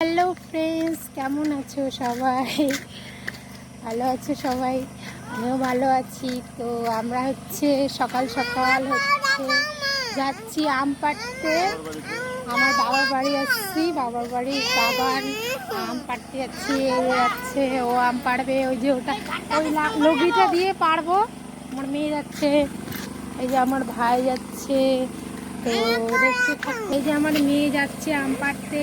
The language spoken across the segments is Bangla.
হ্যালো ফ্রেন্ডস কেমন আছো সবাই? ভালো আছো সবাই? আমিও ভালো আছি। তো আমরা হচ্ছে সকাল সকাল হচ্ছে যাচ্ছি আম পাড়তে। আমার বাবার বাড়ি আসছি। বাবার বাড়ির বাগান আম পাড়তে যাচ্ছি। এই যাচ্ছে, ও আম পাড়বে। ওই যে ওটা, ওই লগিটা দিয়ে পারব আমার মেয়ে যাচ্ছে। এই যে আমার ভাই যাচ্ছে। তো দেখতে এই যে আমার মেয়ে যাচ্ছে আম পাড়তে।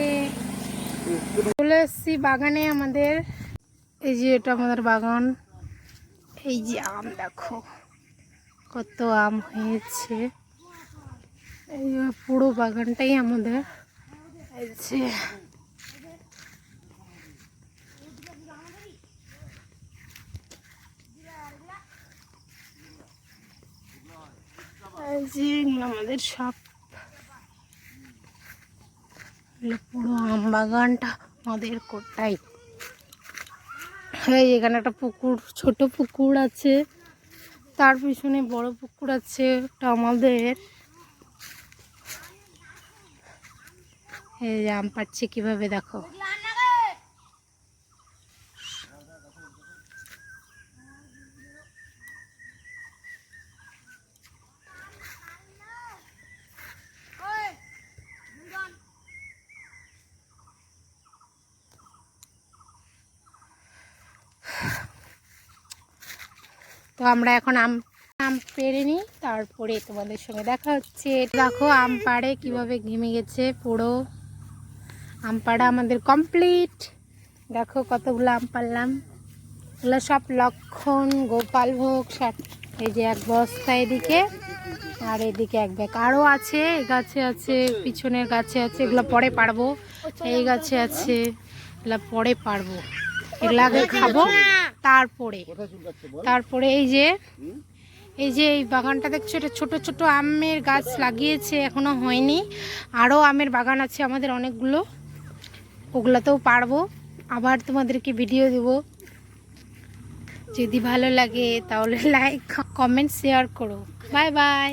চলে এসছি বাগানে আমাদের। এই যে এটা আমাদের বাগান। এই যে আম, দেখো। কত আম হয়েছে। এই পুরো বাগানটাই আমাদের। যে। এই যে আমাদের সব পুরো আম বাগানটা আমাদের কোটাই। হ্যাঁ এখানে একটা পুকুর, ছোট পুকুর আছে। তার পিছনে বড় পুকুর আছে, ওটা আমাদের। এই আম পাচ্ছে কীভাবে দেখো? তো আমরা এখন আম আম পেরে নিই, তারপরে তোমাদের সঙ্গে দেখা হচ্ছে। দেখো, আম পাড়ে কীভাবে ঘেমে গেছে পুরো। আম পাড়া আমাদের কমপ্লিট দেখো কতগুলো আম পারলাম এগুলো সব লক্ষণ, গোপাল ভোগ সব এই যে এক বস্তা এদিকে, আর এদিকে এক ব্যাগ। আরও আছে, এই গাছে আছে, পিছনের গাছে আছে, এগুলো পরে পারব এই গাছে আছে, এগুলো পরে পারব এগুলো আগে খাব। তারপরে তারপরে এই যে এই যে এই বাগানটা দেখছ এটা ছোটো ছোটো আমের গাছ লাগিয়েছে এখনও হয়নি। আরও আমের বাগান আছে আমাদের অনেকগুলো ওগুলোতেও পারব। আবার তোমাদেরকে ভিডিও দেব। যদি ভালো লাগে তাহলে লাইক কমেন্ট শেয়ার করো। Bye bye